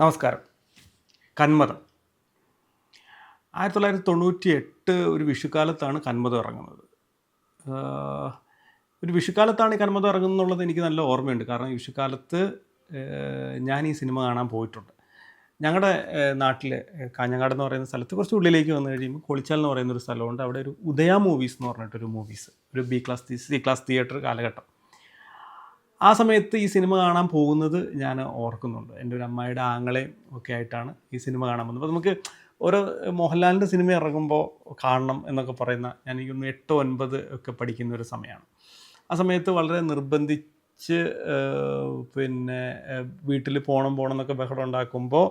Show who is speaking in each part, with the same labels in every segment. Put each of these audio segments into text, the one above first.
Speaker 1: നമസ്കാരം. കന്മതം. ആയിരത്തി തൊള്ളായിരത്തി തൊണ്ണൂറ്റി എട്ട് ഒരു വിഷുക്കാലത്താണ് കന്മതം ഇറങ്ങുന്നത്. ഒരു വിഷുക്കാലത്താണ് ഈ കന്മതം ഇറങ്ങുന്നത് എന്നുള്ളത് എനിക്ക് നല്ല ഓർമ്മയുണ്ട്. കാരണം ഈ വിഷുക്കാലത്ത് ഞാൻ ഈ സിനിമ കാണാൻ പോയിട്ടുണ്ട്. ഞങ്ങളുടെ നാട്ടിൽ കാഞ്ഞങ്ങാട് എന്ന് പറയുന്ന സ്ഥലത്ത് കുറച്ച് ഉള്ളിലേക്ക് വന്നു കഴിയുമ്പോൾ കൊളിച്ചാൽ എന്ന് പറയുന്ന ഒരു സ്ഥലമുണ്ട്. അവിടെ ഒരു ഉദയ മൂവീസ് എന്ന് പറഞ്ഞിട്ടൊരു മൂവീസ് ഒരു B class C class theatre കാലഘട്ടം. ആ സമയത്ത് ഈ സിനിമ കാണാൻ പോകുന്നത് ഞാൻ ഓർക്കുന്നുണ്ട്. എന്റെ ഒരു അമ്മായിയുടെ ആങ്ങളെയും ഒക്കെ ആയിട്ടാണ് ഈ സിനിമ കാണാൻ പോകുന്നത്. അപ്പോൾ നമുക്ക് ഓരോ മോഹൻലാലിന്റെ സിനിമ ഇറങ്ങുമ്പോൾ കാണണം എന്നൊക്കെ പറയുന്ന ഞാൻ എനിക്കൊന്ന് എട്ട് ഒൻപത് ഒക്കെ പഠിക്കുന്ന ഒരു സമയമാണ്. ആ സമയത്ത് വളരെ നിർബന്ധിച്ച് പിന്നെ വീട്ടിൽ പോകണം പോകണം എന്നൊക്കെ ബഹളം ഉണ്ടാക്കുമ്പോൾ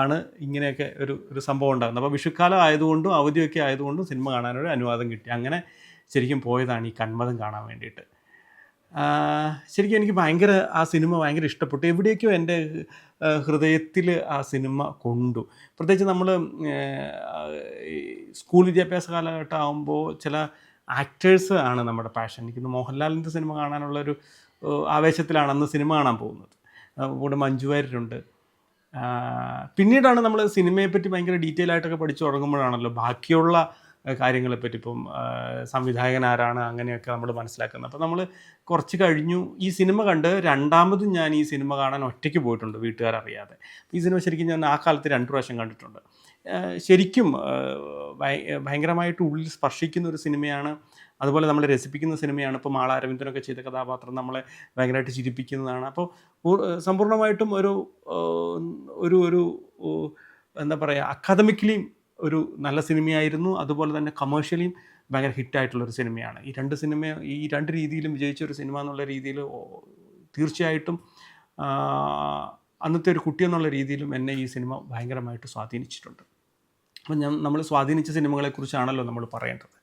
Speaker 1: ആണ് ഇങ്ങനെയൊക്കെ ഒരു ഒരു സംഭവം ഉണ്ടാകുന്നത്. അപ്പോൾ വിഷുക്കാലം ആയതുകൊണ്ടും അവധിയൊക്കെ ആയതുകൊണ്ടും സിനിമ കാണാനൊരു അനുവാദം കിട്ടി. അങ്ങനെ ശരിക്കും പോയതാണ് ഈ കന്മതം കാണാൻ വേണ്ടിയിട്ട്. ശരിക്കും എനിക്ക് ഭയങ്കര ആ സിനിമ ഭയങ്കര ഇഷ്ടപ്പെട്ടു. എവിടേക്കോ എന്റെ ഹൃദയത്തിൽ ആ സിനിമ കൊണ്ടു. പ്രത്യേകിച്ച് നമ്മൾ സ്കൂൾ വിദ്യാഭ്യാസ കാലഘട്ടം ആകുമ്പോൾ ചില ആക്ടേഴ്സ് ആണ് നമ്മുടെ പാഷൻ. എനിക്കിന്ന് മോഹൻലാലിന്റെ സിനിമ കാണാനുള്ളൊരു ഒരു ആവേശത്തിലാണ് അന്ന് സിനിമ കാണാൻ പോകുന്നത്. കൂടെ മഞ്ജു വാര്യരുണ്ട്. പിന്നീടാണ് നമ്മൾ സിനിമയെപ്പറ്റി ഭയങ്കര ഡീറ്റെയിൽ ആയിട്ടൊക്കെ പഠിച്ചു തുടങ്ങുമ്പോഴാണല്ലോ ബാക്കിയുള്ള കാര്യങ്ങളെപ്പറ്റി ഇപ്പം സംവിധായകൻ ആരാണ് അങ്ങനെയൊക്കെ നമ്മൾ മനസ്സിലാക്കുന്നത്. അപ്പോൾ നമ്മൾ കുറച്ച് കഴിഞ്ഞു. ഈ സിനിമ കണ്ട് രണ്ടാമതും ഞാൻ ഈ സിനിമ കാണാൻ ഒറ്റയ്ക്ക് പോയിട്ടുണ്ട് വീട്ടുകാരറിയാതെ. ഈ സിനിമ ശരിക്കും ഞാൻ ആ കാലത്ത് രണ്ട് പ്രാവശ്യം കണ്ടിട്ടുണ്ട്. ശരിക്കും ഭയങ്കരമായിട്ട് ഉള്ളിൽ സ്പർശിക്കുന്ന ഒരു സിനിമയാണ്. അതുപോലെ നമ്മൾ രസിപ്പിക്കുന്ന സിനിമയാണ്. ഇപ്പോൾ മാള അരവിന്ദനൊക്കെ ചെയ്ത കഥാപാത്രം നമ്മളെ ഭയങ്കരമായിട്ട് ചിരിപ്പിക്കുന്നതാണ്. അപ്പോൾ സമ്പൂർണമായിട്ടും ഒരു ഒരു ഒരു എന്താ പറയുക അക്കാദമിക്കലിയും ഒരു നല്ല സിനിമയായിരുന്നു. അതുപോലെ തന്നെ കമേഴ്ഷ്യലിയും ഭയങ്കര ഹിറ്റായിട്ടുള്ള ഒരു സിനിമയാണ്. ഈ രണ്ട് സിനിമ ഈ രണ്ട് രീതിയിലും വിജയിച്ച ഒരു സിനിമ എന്നുള്ള രീതിയിൽ തീർച്ചയായിട്ടും അന്നത്തെ ഒരു കുട്ടി എന്നുള്ള രീതിയിലും എന്നെ ഈ സിനിമ ഭയങ്കരമായിട്ട് സ്വാധീനിച്ചിട്ടുണ്ട്. അപ്പം ഞാൻ നമ്മൾ സ്വാധീനിച്ച സിനിമകളെക്കുറിച്ചാണല്ലോ നമ്മൾ പറയേണ്ടത്.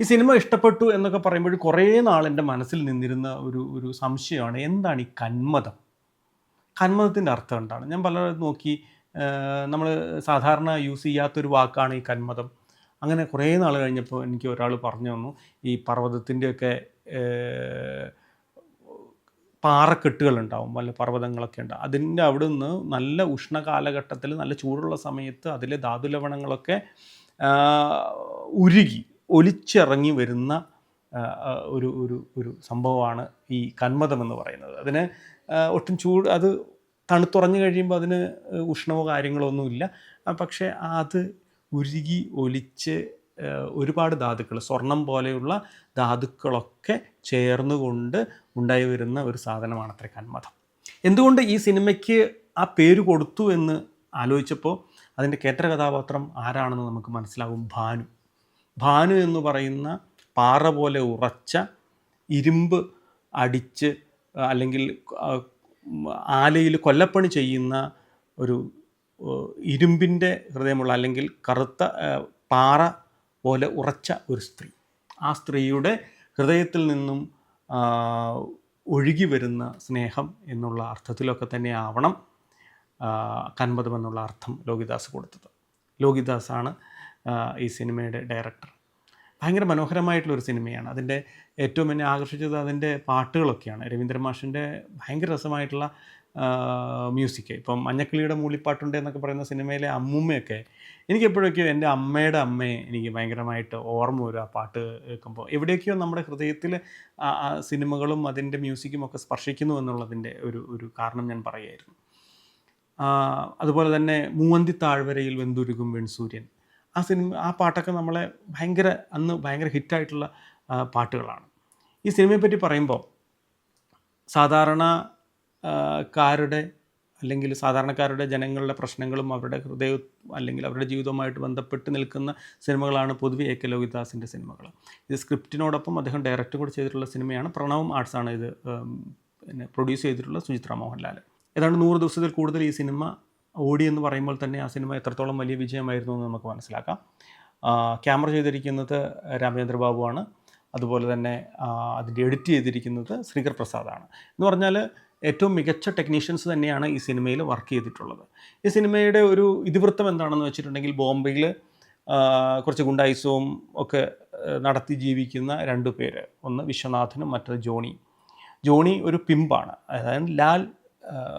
Speaker 1: ഈ സിനിമ ഇഷ്ടപ്പെട്ടു എന്നൊക്കെ പറയുമ്പോൾ കുറേ നാൾ എന്റെ മനസ്സിൽ നിന്നിരുന്ന ഒരു ഒരു സംശയമാണ് എന്താണ് ഈ കന്മതം? കന്മതത്തിന്റെ അർത്ഥം എന്താണ്? ഞാൻ പലരും നോക്കി നമ്മൾ സാധാരണ യൂസ് ചെയ്യാത്തൊരു വാക്കാണ് ഈ കന്മതം. അങ്ങനെ കുറേ നാൾ കഴിഞ്ഞപ്പോൾ എനിക്ക് ഒരാൾ പറഞ്ഞു തന്നു ഈ പർവതത്തിന്റെയൊക്കെ പാറക്കെട്ടുകളുണ്ടാവും വല്ല പർവതങ്ങളൊക്കെ ഉണ്ടാവും അതിന്റെ അവിടെ നിന്ന് നല്ല ഉഷ്ണ കാലഘട്ടത്തിൽ നല്ല ചൂടുള്ള സമയത്ത് അതിലെ ധാതുലവണങ്ങളൊക്കെ ലവണങ്ങളൊക്കെ ഉരുകി ഒലിച്ചിറങ്ങി വരുന്ന ഒരു ഒരു ഒരു സംഭവമാണ് ഈ കന്മതം എന്ന് പറയുന്നത്. അതിന് ഒട്ടും ചൂട് അത് തണുത്തുറഞ്ഞു കഴിയുമ്പോൾ അതിന് ഉഷ്ണമോ കാര്യങ്ങളോ ഒന്നുമില്ല. പക്ഷേ അത് ഉരുകി ഒലിച്ച് ഒരുപാട് ധാതുക്കൾ സ്വർണം പോലെയുള്ള ധാതുക്കളൊക്കെ ചേർന്നുകൊണ്ട് ഉണ്ടായി വരുന്ന ഒരു സാധനമാണ് അത്ര കന്മതം എന്തുകൊണ്ട് ഈ സിനിമയ്ക്ക് ആ പേര് കൊടുത്തു എന്ന് ആലോചിച്ചപ്പോൾ അതിന്റെ കേന്ദ്ര കഥാപാത്രം ആരാണെന്ന് നമുക്ക് മനസ്സിലാകും ഭാനു. ഭാനു എന്ന് പറയുന്ന പാറ പോലെ ഉറച്ച ഇരുമ്പ് അടിച്ച് അല്ലെങ്കിൽ ആലയിൽ കൊല്ലപ്പണി ചെയ്യുന്ന ഒരു ഇരുമ്പിന്റെ ഹൃദയമുള്ള അല്ലെങ്കിൽ കറുത്ത പാറ പോലെ ഉറച്ച ഒരു സ്ത്രീ. ആ സ്ത്രീയുടെ ഹൃദയത്തിൽ നിന്നും ഒഴുകി വരുന്ന സ്നേഹം എന്നുള്ള അർത്ഥത്തിലൊക്കെ തന്നെ ആവണം കൻപതം എന്നുള്ള അർത്ഥം ലോകിദാസ് കൊടുത്തത്. ലോകിദാസാണ് ഈ സിനിമയുടെ ഡയറക്ടർ. ഭയങ്കര മനോഹരമായിട്ടുള്ളൊരു സിനിമയാണ്. അതിന്റെ ഏറ്റവും എന്നെ ആകർഷിച്ചത് അതിന്റെ പാട്ടുകളൊക്കെയാണ്. രവീന്ദ്ര മാഷിന്റെ ഭയങ്കര രസമായിട്ടുള്ള മ്യൂസിക് ഇപ്പം മഞ്ഞക്കിളിയുടെ മൂളിപ്പാട്ടുണ്ട് എന്നൊക്കെ പറയുന്ന സിനിമയിലെ അമ്മൂമ്മയൊക്കെ എനിക്ക് എപ്പോഴൊക്കെയോ എന്റെ അമ്മയുടെ അമ്മയെ എനിക്ക് ഭയങ്കരമായിട്ട് ഓർമ്മ വരും ആ പാട്ട് കേൾക്കുമ്പോൾ. എവിടെയൊക്കെയോ നമ്മുടെ ഹൃദയത്തിൽ സിനിമകളും അതിന്റെ മ്യൂസിക്കും ഒക്കെ സ്പർശിക്കുന്നു എന്നുള്ളതിന്റെ ഒരു ഒരു കാരണം ഞാൻ പറയുമായിരുന്നു അതുപോലെ തന്നെ മൂവന്തി താഴ്വരയിൽ വെന്തുരുകും വെൺസൂര്യൻ. ആ സിനിമ ആ പാട്ടൊക്കെ നമ്മളെ ഭയങ്കര അന്ന് ഭയങ്കര ഹിറ്റായിട്ടുള്ള പാട്ടുകളാണ്. ഈ സിനിമയെപ്പറ്റി പറയുമ്പോൾ സാധാരണ കാരുടെ അല്ലെങ്കിൽ സാധാരണക്കാരുടെ ജനങ്ങളുടെ പ്രശ്നങ്ങളും അവരുടെ ഹൃദയ അല്ലെങ്കിൽ അവരുടെ ജീവിതവുമായിട്ട് ബന്ധപ്പെട്ട് നിൽക്കുന്ന സിനിമകളാണ് പൊതുവെ എ കെ ലോഹിദാസിന്റെ സിനിമകൾ ഇത് സ്ക്രിപ്റ്റിനോടൊപ്പം അദ്ദേഹം ഡയറക്റ്റും കൂടെ ചെയ്തിട്ടുള്ള സിനിമയാണ്. പ്രണവും ആർട്സാണ് ഇത് പിന്നെ പ്രൊഡ്യൂസ് ചെയ്തിട്ടുള്ള സുചിത്ര മോഹൻലാൽ ഏതാണ്ട് നൂറ് ദിവസത്തിൽ കൂടുതൽ ഈ സിനിമ ഓടി എന്ന് പറയുമ്പോൾ തന്നെ ആ സിനിമ എത്രത്തോളം വലിയ വിജയമായിരുന്നു എന്ന് നമുക്ക് മനസ്സിലാക്കാം. ക്യാമറ ചെയ്തിരിക്കുന്നത് രാമചന്ദ്ര ബാബുവാണ് അതുപോലെ തന്നെ അതിന്റെ എഡിറ്റ് ചെയ്തിരിക്കുന്നത് ശ്രീകർ പ്രസാദാണ്. എന്ന് പറഞ്ഞാൽ ഏറ്റവും മികച്ച ടെക്നീഷ്യൻസ് തന്നെയാണ് ഈ സിനിമയിൽ വർക്ക് ചെയ്തിട്ടുള്ളത്. ഈ സിനിമയുടെ ഒരു ഇതിവൃത്തം എന്താണെന്ന് വെച്ചിട്ടുണ്ടെങ്കിൽ ബോംബെയിൽ കുറച്ച് ഗുണ്ടായിസവും ഒക്കെ നടത്തി ജീവിക്കുന്ന രണ്ട് പേര്. ഒന്ന് വിശ്വനാഥനും മറ്റൊരു ജോണി. ജോണി ഒരു പിമ്പാണ്. അതായത് ലാൽ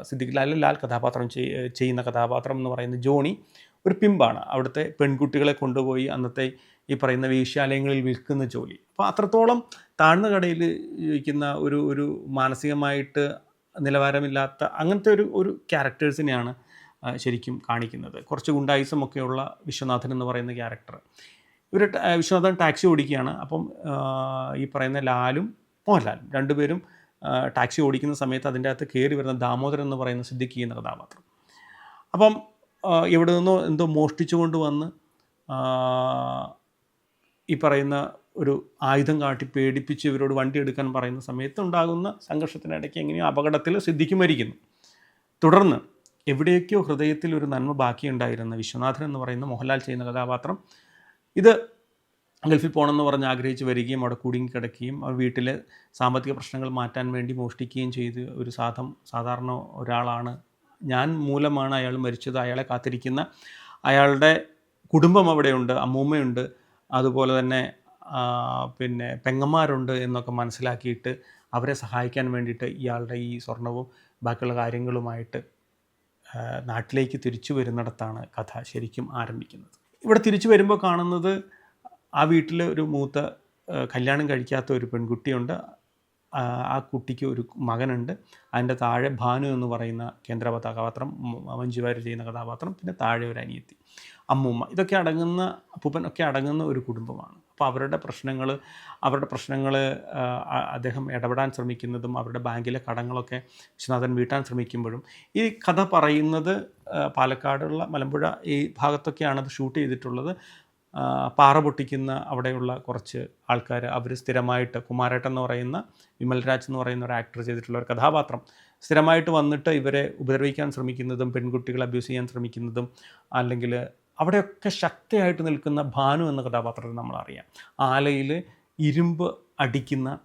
Speaker 1: സിദ്ദിഖ് ലാലിൽ ലാൽ കഥാപാത്രം ചെയ്യുന്ന കഥാപാത്രം എന്ന് പറയുന്ന ജോണി ഒരു പിമ്പാണ്. അവിടുത്തെ പെൺകുട്ടികളെ കൊണ്ടുപോയി അന്നത്തെ ഈ പറയുന്ന വേശ്യാലയങ്ങളിൽ വിൽക്കുന്ന ജോലി. അപ്പോൾ അത്രത്തോളം താഴ്ന്ന കടയിൽ ജീവിക്കുന്ന ഒരു ഒരു മാനസികമായിട്ട് നിലവാരമില്ലാത്ത അങ്ങനത്തെ ഒരു ഒരു ക്യാരക്ടേഴ്സിനെയാണ് ശരിക്കും കാണിക്കുന്നത്. കുറച്ച് ഗുണ്ടായിസമൊക്കെയുള്ള വിശ്വനാഥൻ എന്ന് പറയുന്ന ക്യാരക്ടർ. ഇവർ വിശ്വനാഥൻ ടാക്സി ഓടിക്കുകയാണ്. അപ്പം ഈ പറയുന്ന ലാലും മോഹൻലാലും രണ്ടുപേരും ടാക്സി ഓടിക്കുന്ന സമയത്ത് അതിന്റെ അകത്ത് കയറി വരുന്ന ദാമോദരൻ എന്ന് പറയുന്ന സിദ്ദിഖി എന്ന കഥാപാത്രം അപ്പം എവിടെ നിന്നോ എന്തോ മോഷ്ടിച്ചു കൊണ്ടുവന്ന് ഈ പറയുന്ന ഒരു ആയുധം കാട്ടി പേടിപ്പിച്ച് ഇവരോട് വണ്ടി എടുക്കാൻ പറയുന്ന സമയത്ത് ഉണ്ടാകുന്ന സംഘർഷത്തിനിടയ്ക്ക് എങ്ങനെയോ അപകടത്തിൽ സിദ്ദിഖ് മരിക്കുന്നു. തുടർന്ന് എവിടെയൊക്കെയോ ഹൃദയത്തിൽ ഒരു നന്മ ബാക്കിയുണ്ടായിരുന്ന വിശ്വനാഥൻ എന്ന് പറയുന്ന മോഹൻലാൽ ചെയ്യുന്ന കഥാപാത്രം. ഇത് ഗൾഫിൽ പോകണമെന്ന് പറഞ്ഞ് ആഗ്രഹിച്ച് വരികയും അവിടെ കുടുങ്ങി കിടക്കുകയും അവർ വീട്ടിലെ സാമ്പത്തിക പ്രശ്നങ്ങൾ മാറ്റാൻ വേണ്ടി മോഷ്ടിക്കുകയും ചെയ്ത് ഒരു സാധം സാധാരണ ഒരാളാണ്. ഞാൻ മൂലമാണ് അയാൾ മരിച്ചത്. അയാളെ കാത്തിരിക്കുന്ന അയാളുടെ കുടുംബം അവിടെയുണ്ട് അമ്മൂമ്മയുണ്ട്. അതുപോലെ തന്നെ പിന്നെ പെങ്ങന്മാരുണ്ട് എന്നൊക്കെ മനസ്സിലാക്കിയിട്ട് അവരെ സഹായിക്കാൻ വേണ്ടിയിട്ട് ഇയാളുടെ ഈ സ്വർണവും ബാക്കിയുള്ള കാര്യങ്ങളുമായിട്ട് നാട്ടിലേക്ക് തിരിച്ചു വരുന്നിടത്താണ് കഥ ശരിക്കും ആരംഭിക്കുന്നത്. ഇവിടെ തിരിച്ചു വരുമ്പോൾ കാണുന്നത് ആ വീട്ടിൽ ഒരു മൂത്ത കല്യാണം കഴിക്കാത്ത ഒരു പെൺകുട്ടിയുണ്ട്. ആ, കുട്ടിക്ക് ഒരു മകനുണ്ട്. അതിന്റെ താഴെ ഭാനു എന്ന് പറയുന്ന കേന്ദ്ര കഥാപാത്രം മഞ്ജുവാര് മഞ്ജു ചെയ്യുന്ന കഥാപാത്രം പിന്നെ താഴെ ഒരു അനിയത്തി അമ്മൂമ്മ. ഇതൊക്കെ അടങ്ങുന്ന അപ്പൂപ്പൻ ഒക്കെ അടങ്ങുന്ന ഒരു കുടുംബമാണ്. അപ്പോൾ അവരുടെ പ്രശ്നങ്ങൾ അവരുടെ പ്രശ്നങ്ങൾ അദ്ദേഹം ഇടപെടാൻ ശ്രമിക്കുന്നതും അവരുടെ ബാങ്കിലെ കടങ്ങളൊക്കെ വിശ്വനാഥൻ വീട്ടാൻ ശ്രമിക്കുമ്പോഴും ഈ കഥ പറയുന്നത് പാലക്കാടുള്ള മലമ്പുഴ ഈ ഭാഗത്തൊക്കെയാണ് അത് ഷൂട്ട് ചെയ്തിട്ടുള്ളത്. പാറ പൊട്ടിക്കുന്ന അവിടെയുള്ള കുറച്ച് ആൾക്കാർ അവർ സ്ഥിരമായിട്ട് കുമാരേട്ടൻ എന്ന് പറയുന്ന വിമൽ രാജ് എന്ന് പറയുന്ന ഒരു ആക്ടർ ചെയ്തിട്ടുള്ള ഒരു കഥാപാത്രം. സ്ഥിരമായിട്ട് വന്നിട്ട് ഇവരെ ഉപദ്രവിക്കാൻ ശ്രമിക്കുന്നതും പെൺകുട്ടികളെ അബ്യൂസ് ചെയ്യാൻ ശ്രമിക്കുന്നതും അല്ലെങ്കിൽ അവിടെയൊക്കെ ശക്തിയായിട്ട് നിൽക്കുന്ന ഭാനു എന്ന കഥാപാത്രത്തെ നമ്മളറിയാം. ആലയിൽ ഇരുമ്പ് അടിക്കുന്ന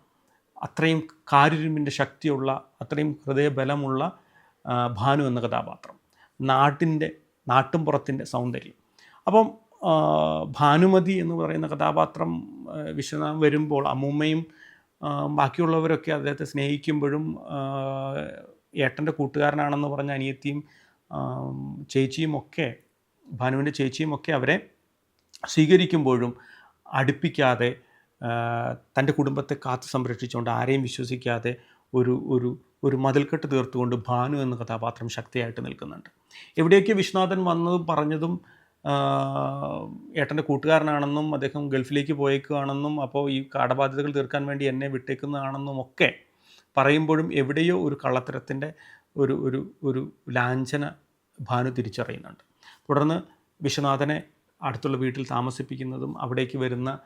Speaker 1: അത്രയും കാരിരുമ്പിന്റെ ശക്തിയുള്ള അത്രയും ഹൃദയബലമുള്ള ഭാനു എന്ന കഥാപാത്രം. നാട്ടിന്റെ നാട്ടുംപുറത്തിന്റെ സൗന്ദര്യം. അപ്പം ഭാനുമതി എന്ന് പറയുന്ന കഥാപാത്രം വിശ്വനാഥം വരുമ്പോൾ അമ്മൂമ്മയും ബാക്കിയുള്ളവരൊക്കെ അദ്ദേഹത്തെ സ്നേഹിക്കുമ്പോഴും ഏട്ടന്റെ കൂട്ടുകാരനാണെന്ന് പറഞ്ഞ അനിയത്തിയും ചേച്ചിയും ഒക്കെ ഭാനുവിന്റെ ചേച്ചിയും ഒക്കെ അവരെ സ്വീകരിക്കുമ്പോഴും അടുപ്പിക്കാതെ തന്റെ കുടുംബത്തെ കാത്തു സംരക്ഷിച്ചുകൊണ്ട് ആരെയും വിശ്വസിക്കാതെ ഒരു ഒരു ഒരു മതിൽക്കെട്ട് തീർത്തുകൊണ്ട് ഭാനു എന്ന കഥാപാത്രം ശക്തിയായിട്ട് നിൽക്കുന്നുണ്ട്. എവിടെയൊക്കെ വിശ്വനാഥൻ വന്നതും പറഞ്ഞതും ഏട്ടന്റെ കൂട്ടുകാരനാണെന്നും അദ്ദേഹം ഗൾഫിലേക്ക് പോയേക്കുകയാണെന്നും അപ്പോൾ ഈ കടബാധ്യതകൾ തീർക്കാൻ വേണ്ടി എന്നെ വിട്ടേക്കുന്നതാണെന്നും ഒക്കെ പറയുമ്പോഴും എവിടെയോ ഒരു കള്ളത്തരത്തിന്റെ ഒരു ഒരു ഒരു ലാഞ്ചന ഭാനു തിരിച്ചറിയുന്നുണ്ട്. തുടർന്ന് വിശ്വനാഥനെ അടുത്തുള്ള വീട്ടിൽ താമസിപ്പിക്കുന്നതും അവിടേക്ക് വരുന്ന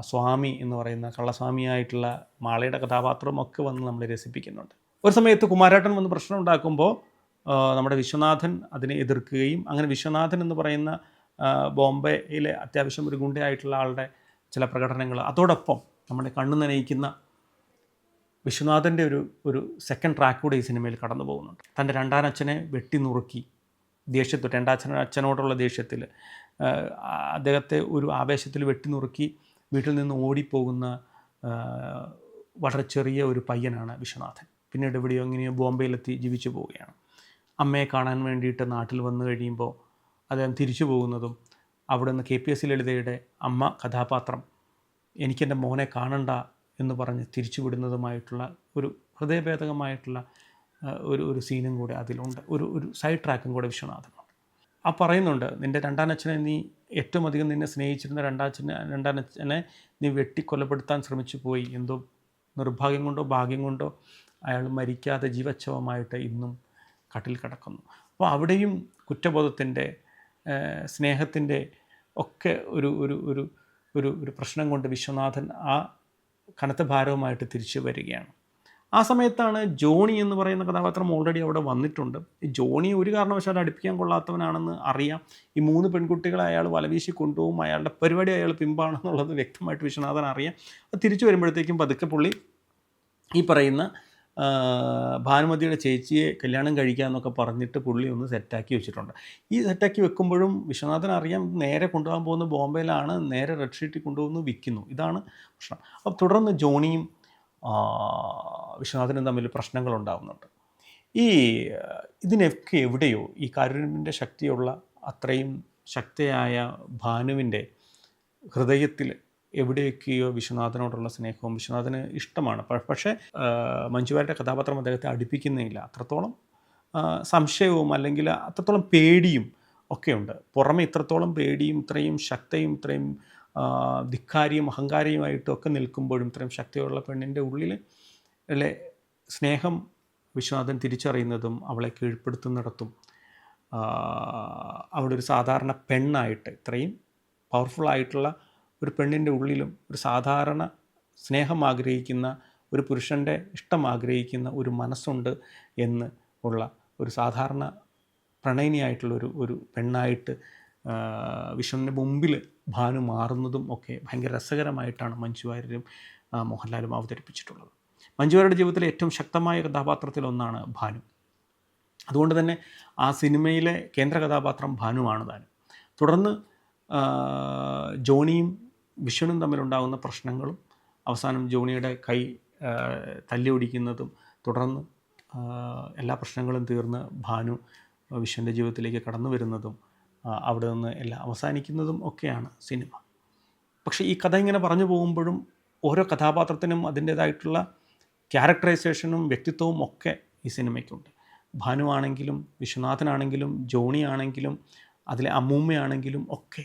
Speaker 1: സ്വാമി എന്ന് പറയുന്ന കള്ളസ്വാമിയായിട്ടുള്ള മാളയുടെ കഥാപാത്രമൊക്കെ വന്ന് നമ്മളെ രസിപ്പിക്കുന്നുണ്ട്. ഒരു സമയത്ത് കുമാരേട്ടൻ വന്ന് പ്രശ്നം ഉണ്ടാക്കുമ്പോൾ നമ്മുടെ വിശ്വനാഥൻ അതിനെ എതിർക്കുകയും അങ്ങനെ വിശ്വനാഥൻ എന്ന് പറയുന്ന ബോംബെയിലെ അത്യാവശ്യം ഒരു ഗുണ്ടയായിട്ടുള്ള ആളുടെ ചില പ്രകടനങ്ങൾ. അതോടൊപ്പം നമ്മുടെ കണ്ണു നനയിക്കുന്ന വിശ്വനാഥന്റെ ഒരു ഒരു സെക്കൻഡ് ട്രാക്ക് കൂടെ ഈ സിനിമയിൽ കടന്നു പോകുന്നുണ്ട്. തന്റെ രണ്ടാനച്ഛനെ വെട്ടി നുറുക്കി ദേഷ്യത്തിൽ രണ്ടാച്ഛന അച്ഛനോടുള്ള ദേഷ്യത്തിൽ അദ്ദേഹത്തെ ഒരു ആവേശത്തിൽ വെട്ടി നുറുക്കി വീട്ടിൽ നിന്ന് ഓടിപ്പോകുന്ന വളരെ ചെറിയ ഒരു പയ്യനാണ് വിശ്വനാഥൻ. പിന്നീട് എവിടെയോ എങ്ങനെയോ ബോംബെയിലെത്തി ജീവിച്ചു പോവുകയാണ്. അമ്മയെ കാണാൻ വേണ്ടിയിട്ട് നാട്ടിൽ വന്നു കഴിയുമ്പോൾ അദ്ദേഹം തിരിച്ചു പോകുന്നതും അവിടെ നിന്ന് കെ പി എസ് ലളിതയുടെ അമ്മ കഥാപാത്രം എനിക്കെന്റെ മോനെ കാണണ്ട എന്ന് പറഞ്ഞ് തിരിച്ചു വിടുന്നതുമായിട്ടുള്ള ഒരു ഹൃദയഭേദകമായിട്ടുള്ള ഒരു ഒരു സീനും കൂടെ അതിലുണ്ട്. ഒരു ഒരു സൈഡ് ട്രാക്കും കൂടെ വിശ്വനാഥനുണ്ട്. ആ പറയുന്നുണ്ട് നിന്റെ രണ്ടാനച്ഛനെ നീ ഏറ്റവും അധികം നിന്നെ സ്നേഹിച്ചിരുന്ന രണ്ടാച്ഛനെ രണ്ടാനച്ഛനെ നീ വെട്ടിക്കൊലപ്പെടുത്താൻ ശ്രമിച്ചു പോയി. എന്തോ നിർഭാഗ്യം കൊണ്ടോ ഭാഗ്യം കൊണ്ടോ അയാൾ മരിക്കാതെ ജീവച്ഛവമായിട്ട് ഇന്നും കട്ടിൽ കിടക്കുന്നു. അപ്പോൾ അവിടെയും കുറ്റബോധത്തിന്റെ സ്നേഹത്തിന്റെ ഒക്കെ ഒരു ഒരു ഒരു ഒരു ഒരു പ്രശ്നം കൊണ്ട് വിശ്വനാഥൻ ആ കനത്ത ഭാരവുമായിട്ട് തിരിച്ചു വരികയാണ്. ആ സമയത്താണ് ജോണി എന്ന് പറയുന്ന കഥാപാത്രം ഓൾറെഡി അവിടെ വന്നിട്ടുണ്ട്. ഈ ജോണി ഒരു കാരണവശാലും അടുപ്പിക്കാൻ കൊള്ളാത്തവനാണെന്ന് അറിയാം. ഈ മൂന്ന് പെൺകുട്ടികളെ അയാൾ വലവീശി കൊണ്ടുപോകും. അയാളുടെ പരിപാടി അയാൾ പിമ്പാണെന്നുള്ളത് വ്യക്തമായിട്ട് വിശ്വനാഥൻ അറിയാം. തിരിച്ചു വരുമ്പോഴത്തേക്കും പതുക്കെ പുള്ളി ഈ പറയുന്ന ഭാനുമതിയുടെ ചേച്ചിയെ കല്യാണം കഴിക്കാമെന്നൊക്കെ പറഞ്ഞിട്ട് പുള്ളി ഒന്ന് സെറ്റാക്കി വെച്ചിട്ടുണ്ട്. ഈ സെറ്റാക്കി വെക്കുമ്പോഴും വിശ്വനാഥൻ അറിയാം നേരെ കൊണ്ടുപോകാൻ പോകുന്ന ബോംബെയിലാണ് നേരെ റെഡ് ഷീറ്റിൽ കൊണ്ടുപോകുന്നു വിൽക്കുന്നു. ഇതാണ് പ്രശ്നം. അപ്പോൾ തുടർന്ന് ജോണിയും വിശ്വനാഥനും തമ്മിൽ പ്രശ്നങ്ങൾ ഉണ്ടാകുന്നുണ്ട് ഈ ഇതിനൊക്കെ എവിടെയോ ഈ കാരുണ്യന്റെ ശക്തിയുള്ള അത്രയും ശക്തിയായ ഭാനുവിന്റെ ഹൃദയത്തിൽ എവിടെയൊക്കെയോ വിശ്വനാഥനോടുള്ള സ്നേഹവും വിശ്വനാഥന് ഇഷ്ടമാണ്. പക്ഷേ മഞ്ജുവാരുടെ കഥാപാത്രം അദ്ദേഹത്തെ അടുപ്പിക്കുന്നില്ല. അത്രത്തോളം സംശയവും അല്ലെങ്കിൽ അത്രത്തോളം പേടിയും ഒക്കെയുണ്ട്. പുറമെ ഇത്രത്തോളം പേടിയും ഇത്രയും ശക്തയും ഇത്രയും ധിക്കാരിയും അഹങ്കാരിയുമായിട്ടും ഒക്കെ നിൽക്കുമ്പോഴും ഇത്രയും ശക്തിയുള്ള പെണ്ണിന്റെ ഉള്ളിൽ സ്നേഹം വിശ്വനാഥൻ തിരിച്ചറിയുന്നതും അവളെ കീഴ്പ്പെടുത്തുന്നിടത്തും അവളൊരു ഒരു സാധാരണ പെണ്ണായിട്ട് ഇത്രയും പവർഫുൾ ആയിട്ടുള്ള ഒരു പെണ്ണിന്റെ ഉള്ളിലും ഒരു സാധാരണ സ്നേഹം ആഗ്രഹിക്കുന്ന ഒരു പുരുഷന്റെ ഇഷ്ടം ആഗ്രഹിക്കുന്ന ഒരു മനസ്സുണ്ട് എന്ന് ഉള്ള ഒരു സാധാരണ പ്രണയിനിയായിട്ടുള്ള ഒരു ഒരു പെണ്ണായിട്ട് വിഷ്ണുവിന്റെ മുമ്പിൽ ഭാനു മാറുന്നതും ഒക്കെ ഭയങ്കര രസകരമായിട്ടാണ് മഞ്ജു വാര്യരും മോഹൻലാലും അവതരിപ്പിച്ചിട്ടുള്ളത്. മഞ്ജു വാര്യരുടെ ജീവിതത്തിലെ ഏറ്റവും ശക്തമായ കഥാപാത്രത്തിലൊന്നാണ് ഭാനു. അതുകൊണ്ട് തന്നെ ആ സിനിമയിലെ കേന്ദ്ര കഥാപാത്രം ഭാനുവാണ് താനും. തുടർന്ന് ജോണിയും വിഷ്ണുവും തമ്മിലുണ്ടാകുന്ന പ്രശ്നങ്ങളും അവസാനം ജോണിയുടെ കൈ തല്ലി ഒടിക്കുന്നതും തുടർന്ന് എല്ലാ പ്രശ്നങ്ങളും തീർന്ന് ഭാനു വിഷ്ണുവിന്റെ ജീവിതത്തിലേക്ക് കടന്നു വരുന്നതും അവിടെ നിന്ന് എല്ലാം അവസാനിക്കുന്നതും ഒക്കെയാണ് സിനിമ. പക്ഷേ ഈ കഥ ഇങ്ങനെ പറഞ്ഞു പോകുമ്പോഴും ഓരോ കഥാപാത്രത്തിനും അതിന്റേതായിട്ടുള്ള ക്യാരക്ടറൈസേഷനും വ്യക്തിത്വവും ഒക്കെ ഈ സിനിമയ്ക്കുണ്ട്. ഭാനുവാണെങ്കിലും വിശ്വനാഥനാണെങ്കിലും ജോണി ആണെങ്കിലും അതിലെ അമ്മൂമ്മയാണെങ്കിലും ഒക്കെ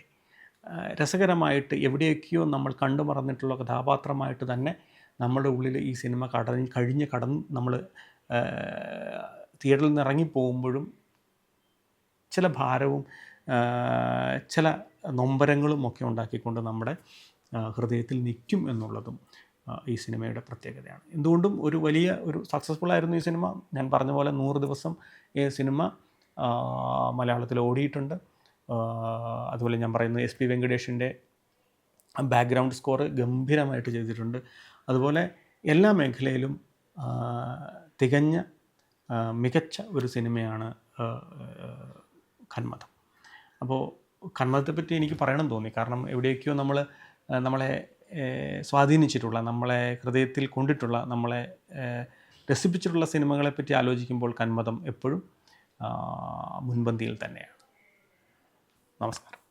Speaker 1: രസകരമായിട്ട് എവിടെയൊക്കെയോ നമ്മൾ കണ്ടു മറന്നിട്ടുള്ള കഥാപാത്രമായിട്ട് തന്നെ നമ്മുടെ ഉള്ളിൽ ഈ സിനിമ കടഞ്ഞ് കഴിഞ്ഞ് കടന്ന് നമ്മൾ തിയേറ്ററിൽ നിന്ന് ഇറങ്ങിപ്പോകുമ്പോഴും ചില ഭാരവും ചില നൊമ്പരങ്ങളും ഒക്കെ ഉണ്ടാക്കിക്കൊണ്ട് നമ്മുടെ ഹൃദയത്തിൽ നിൽക്കും എന്നുള്ളതും ഈ സിനിമയുടെ പ്രത്യേകതയാണ്. എന്തുകൊണ്ടും ഒരു വലിയ ഒരു സക്സസ്ഫുൾ ആയിരുന്നു ഈ സിനിമ. ഞാൻ പറഞ്ഞ പോലെ നൂറ് ദിവസം ഈ സിനിമ മലയാളത്തിൽ ഓടിയിട്ടുണ്ട്. അതുപോലെ ഞാൻ പറയുന്നത് എസ് പി വെങ്കടേഷിന്റെ ബാക്ക്ഗ്രൗണ്ട് സ്കോർ ഗംഭീരമായിട്ട് ചെയ്തിട്ടുണ്ട്. അതുപോലെ എല്ലാ മേഖലയിലും തികഞ്ഞ മികച്ച ഒരു സിനിമയാണ് കന്മതം അപ്പോൾ കന്മതത്തെപ്പറ്റി എനിക്ക് പറയണം തോന്നി. കാരണം എവിടെയൊക്കെയോ നമ്മൾ നമ്മളെ സ്വാധീനിച്ചിട്ടുള്ള നമ്മളെ ഹൃദയത്തിൽ കൊണ്ടിട്ടുള്ള നമ്മളെ രസിപ്പിച്ചിട്ടുള്ള രസിപ്പിച്ചിട്ടുള്ള സിനിമകളെപ്പറ്റി ആലോചിക്കുമ്പോൾ കന്മതം എപ്പോഴും മുൻപന്തിയിൽ തന്നെയാണ്. നമസ്കാരം.